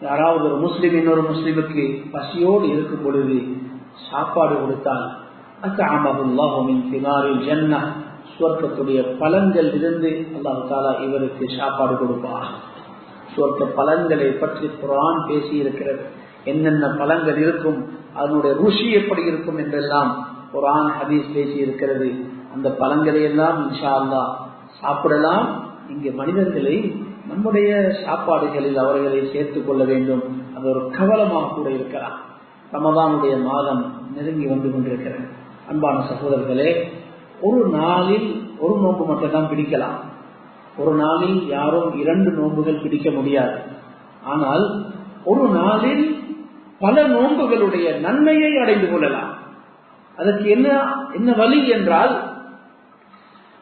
யாராவது ஒரு முஸ்லிம் இன்னொரு முஸ்லிமுக்கு பசியோடு இருக்கும் பொழுது சாப்பாடு கொடுத்தால் ஜன்னா சுவர்க்கத்துடைய பலன்கள் இருந்து அல்லாஹு தாலா இவருக்கு சாப்பாடு கொடுப்பார் சுவர்க்க பலன்களை பற்றி குரான் பேசி இருக்கிறது என்னென்ன பலன்கள் இருக்கும் அதனுடைய ருஷி எப்படி இருக்கும் என்றெல்லாம் குரான் ஹதீஸ் பேசி இருக்கிறது அந்த பலன்களை எல்லாம் இன்ஷா அல்லா சாப்பிடலாம். இங்கே மனிதர்களை நம்முடைய சாப்பாடுகளில் அவர்களை சேர்த்துக் கொள்ள வேண்டும். அது ஒரு கவலமாக கூட இருக்கலாம். ரமதானுடைய மாதம் நெருங்கி வந்து கொண்டிருக்கிறது. அன்பான சகோதரர்களே ஒரு நாளில் ஒரு நோன்பு மட்டும் தான் பிடிக்கலாம். ஒரு நாளில் யாரும் இரண்டு நோன்புகள் பிடிக்க முடியாது. ஆனால் ஒரு நாளில் பல நோன்புகளுடைய நன்மையை அடைந்து கொள்ளலாம். அதற்கு என்ன என்ன வழி என்றால்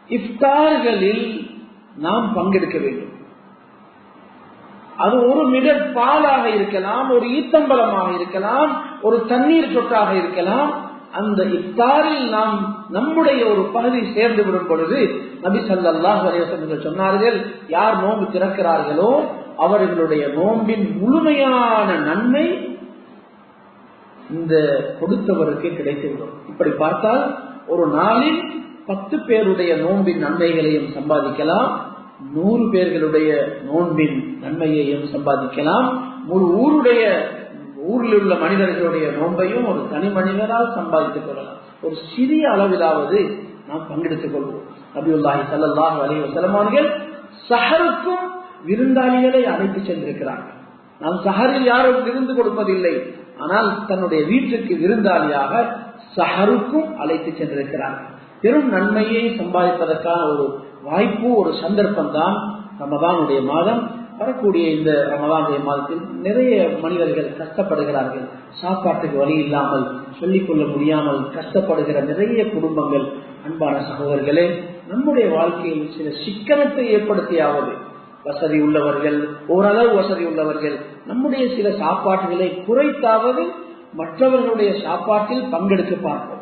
இஃப்தார்களில் நாம் பங்கெடுக்க வேண்டும். அது ஒரு மிடர் பாலாக இருக்கலாம் ஒரு ஈத்தம்பலமாக இருக்கலாம் ஒரு தண்ணீர் சொட்டாக இருக்கலாம். அந்த இஃப்தாரில் நாம் நம்முடைய ஒரு பகுதி சேர்ந்து விடும் பொழுது நபி சல்லாஹ் சொன்னார்கள் யார் நோன்பு திறக்கிறார்களோ அவர்களுடைய நோன்பின் முழுமையான நன்மை இந்த கொடுத்தவருக்கு கிடைத்துவிடும். இப்படி பார்த்தால் ஒரு நாளில் பத்து பேருடைய நோன்பின் நன்மைகளையும் சம்பாதிக்கலாம் நூறு பேர்களுடைய நோன்பின் நன்மையையும் சம்பாதிக்கலாம். ஒரு ஊருடைய ஊரில் உள்ள மனிதர்களுடைய நோன்பையும் ஒரு தனி மனிதனால் சம்பாதித்துக் கொள்ளலாம். ஒரு சிறிய அளவிலாவது நாம் பங்கெடுத்துக் கொள்வோம். நபியுல்லாஹி சல்லாஹ் அலி வசலமான்கள் சஹருக்கும் விருந்தாளிகளை அழைத்து சென்றிருக்கிறார்கள். நாம் சஹரில் யாரும் விருந்து கொடுப்பதில்லை. ஆனால் தன்னுடைய வீட்டுக்கு விருந்தாளியாக சஹருக்கும் அழைத்து சென்றிருக்கிறார்கள். பெரும் நன்மையை சம்பாதிப்பதற்கான ஒரு வாய்ப்பு ஒரு சந்தர்ப்பம் தான் ரமதானுடைய மாதம். வரக்கூடிய இந்த ரமதானுடைய மாதத்தில் நிறைய மனிதர்கள் கஷ்டப்படுகிறார்கள். சாப்பாட்டுக்கு வழி இல்லாமல் சொல்லிக்கொள்ள முடியாமல் கஷ்டப்படுகிற நிறைய குடும்பங்கள். அன்பான சகோதரர்களே நம்முடைய வாழ்க்கையில் சில சிக்கனத்தை ஏற்படுத்தியாவது வசதி உள்ளவர்கள் ஓரளவு வசதி உள்ளவர்கள் நம்முடைய சில சாப்பாட்டுகளை குறைத்தாவது மற்றவர்களுடைய சாப்பாட்டில் பங்கெடுத்து பார்ப்போம்.